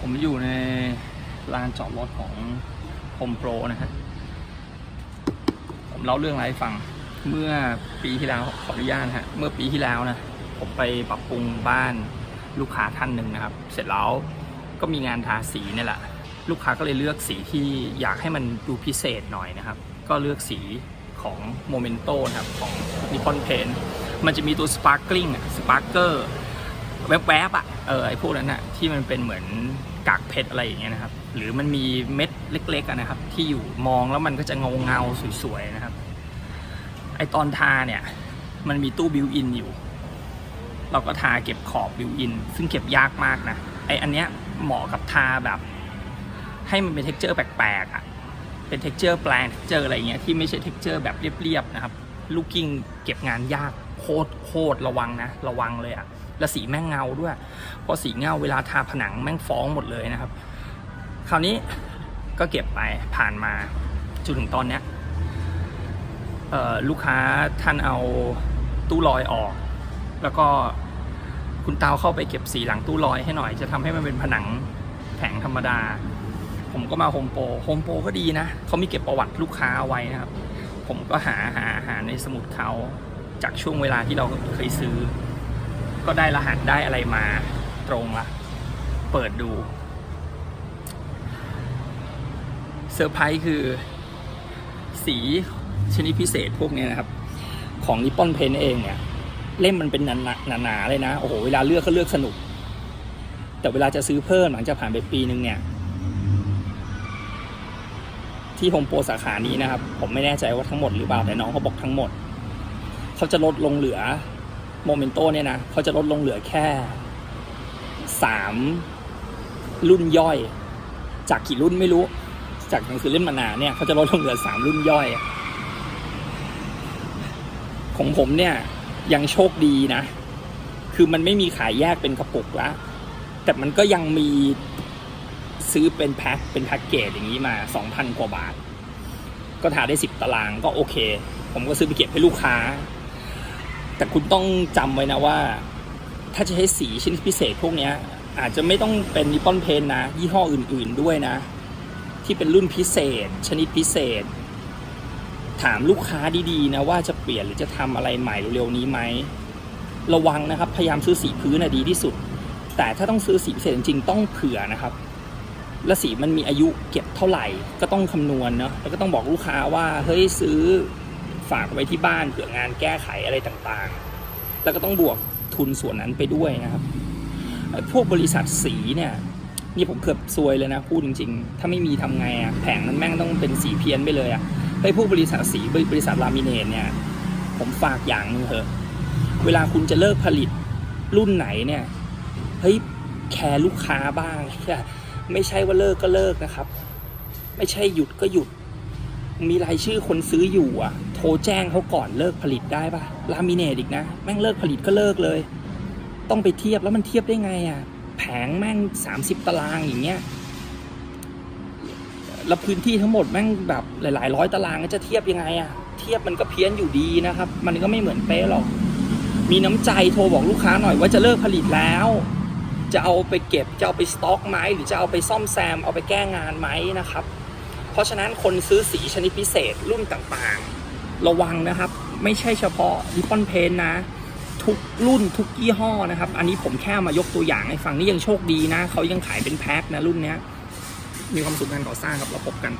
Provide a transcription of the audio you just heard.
ผมอยู่ในลานจอดรถของ Home Pro นะฮะ ผมเล่าเรื่องอะไรให้ฟัง เมื่อปีที่แล้วขออนุญาตฮะ เมื่อปีที่แล้วนะ ผมไปปรับปรุงบ้านลูกค้าท่านหนึ่งนะครับ เสร็จแล้วก็มีงานทาสีนี่แหละ ลูกค้าก็เลยเลือกสีที่อยากให้มันดูพิเศษหน่อยนะครับ ก็เลือกสีของ Momento นะครับ ของ Nippon Paint มันจะมีตัว Sparkling อะ Sparker แวบๆอะเออไอพวกนั้นอะที่มันเป็นเหมือน กากเพชรอะไรอย่างเงี้ยนะครับ หรือมันมีเม็ดเล็กๆอะนะครับ ที่อยู่มองแล้วมันก็จะเงาเงาสวยๆนะครับ ไอตอนทาเนี่ยมันมีตู้บิวอินอยู่ เราก็ทาเก็บขอบบิวอิน ซึ่งเก็บยากมากนะ ไออันเนี้ยเหมาะกับทาแบบ ให้มันเป็นเท็กเจอร์แปลกๆอะเป็นเท็กเจอร์แปลงเท็กเจอร์อะไรเงี้ยที่ไม่ใช่เท็กเจอร์แบบเรียบๆนะครับ ลูกกิ้งเก็บงานยากโคตรโคตรระวังนะ ระวังเลยอะ แล้วสีแม่งเงาด้วยเพราะสีเงาเวลาทาผนังแม่งฟ้องหมดเลยนะครับ คราวนี้ก็เก็บไปผ่านมาจนถึงตอนเนี้ยลูกค้าท่านเอาตู้ลอยออก แล้วก็คุณเตาเข้าไปเก็บสีหลังตู้ลอยให้หน่อย จะทำให้มันเป็นผนังแข็งธรรมดา ผมก็มาโฮมโปรโฮมโปรก็ดีนะเขามีเก็บประวัติลูกค้าเอาไว้นะครับ ผมก็หาหาหาในสมุดเขาจากช่วงเวลาที่เราเคยซื้อ ก็ได้รหัสได้อะไรมาตรงละ เปิดดูเซอร์ไพรส์คือ สีชนิดพิเศษพวกนี้นะครับ ของนิปปอนเพนเองเนี่ย เล่มมันเป็นหนาๆหนาๆเลยนะ โอ้โห เวลาเลือกก็เลือกสนุก แต่เวลาจะซื้อเพิ่มหลังจากผ่านไปปีนึงเนี่ย ที่โฮมโปรสาขานี้นะครับ ผมไม่แน่ใจว่าทั้งหมดหรือเปล่าแต่น้องเขาบอกทั้งหมด เขาจะลดลงเหลือ โมเมนโตเนี่ยนะเขาจะลดลงเหลือแค่สามรุ่นย่อย จากกี่รุ่นไม่รู้ จากหนังสือเล่มมานาเนี่ยเขาจะลดลงเหลือสามรุ่นย่อย ของผมเนี่ยยังโชคดีนะ คือมันไม่มีขายแยกเป็นกระปุกละ แต่มันก็ยังมีซื้อเป็นแพ็คเป็นแพ็คเกจอย่างนี้มา 2,000 กว่าบาท ก็ทาได้ 10 ตารางก็โอเค ผมก็ซื้อไปเก็บให้ลูกค้า แต่คุณต้องจำไว้นะว่า ถ้าจะให้สีชิ้นพิเศษพวกเนี้ยอาจจะไม่ต้องเป็นนิปปอนเพนนะ ยี่ห้ออื่น ๆด้วยนะ ที่เป็นรุ่นพิเศษ ชนิดพิเศษ ถามลูกค้าดีๆนะว่าจะเปลี่ยนหรือจะทำอะไรใหม่เร็วๆนี้ไหมระวังนะครับ พยายามซื้อสีพื้นนะดีที่สุด แต่ถ้าต้องซื้อสีพิเศษจริงๆต้องเผื่อนะครับและสีมันมีอายุเก็บเท่าไหร่ ก็ต้องคำนวณเนาะแล้วก็ต้องบอกลูกค้าว่าเฮ้ยซื้อ ฝากไว้ที่บ้านเผื่องานแก้ไขอะไรต่างๆ แล้วก็ต้องบวกทุนส่วนนั้นไปด้วยนะครับ พวกบริษัทสีเนี่ยนี่ผมเกือบซวยเลยนะพูดจริงๆ ถ้าไม่มีทำไงอะแผงนั้นแม่งต้องเป็นสีเพี้ยนไปเลยอะไอ้พวกบริษัทสีบริษัทลามิเนตเนี่ย ผมฝากอย่างนึงเถอะ เวลาคุณจะเลิกผลิตรุ่นไหนเนี่ยเฮ้ยแคร์ลูกค้าบ้าง ไม่ใช่ว่าเลิกก็เลิกนะครับ ไม่ใช่หยุดก็หยุด มีรายชื่อคนซื้ออยู่อะ ทรแจ้งเขาก่อนเลิกผลิตได้ปะลามิเนตอีกนะ แม่งเลิกผลิตก็เลิกเลย ต้องไปเทียบแล้วมันเทียบได้ไงอะ แผงแม่ง 30 ตารางอย่างเงี้ยแล้วพื้นที่ทั้งหมดแม่งแบบหลายๆร้อยตารางจะเทียบยังไงอะ เทียบมันก็เพี้ยนอยู่ดีนะครับ มันก็ไม่เหมือนเป๊ะหรอก มีน้ำใจโทรบอกลูกค้าหน่อยว่าจะเลิกผลิตแล้ว จะเอาไปเก็บจะเอาไปสต็อกไหมหรือจะเอาไปซ่อมแซมเอาไปแก้งานไหมนะครับ เพราะฉะนั้นคนซื้อสีชนิดพิเศษรุ่นต่างๆ ระวังนะครับ ไม่ใช่เฉพาะริปปอนเพนนะทุกรุ่นทุกยี่ห้อนะครับ อันนี้ผมแค่มายกตัวอย่างให้ฟังนี่ยังโชคดีนะ เขายังขายเป็นแพ็คนะรุ่นเนี้ย มีความสุขงานก่อสร้างครับเราพบกัน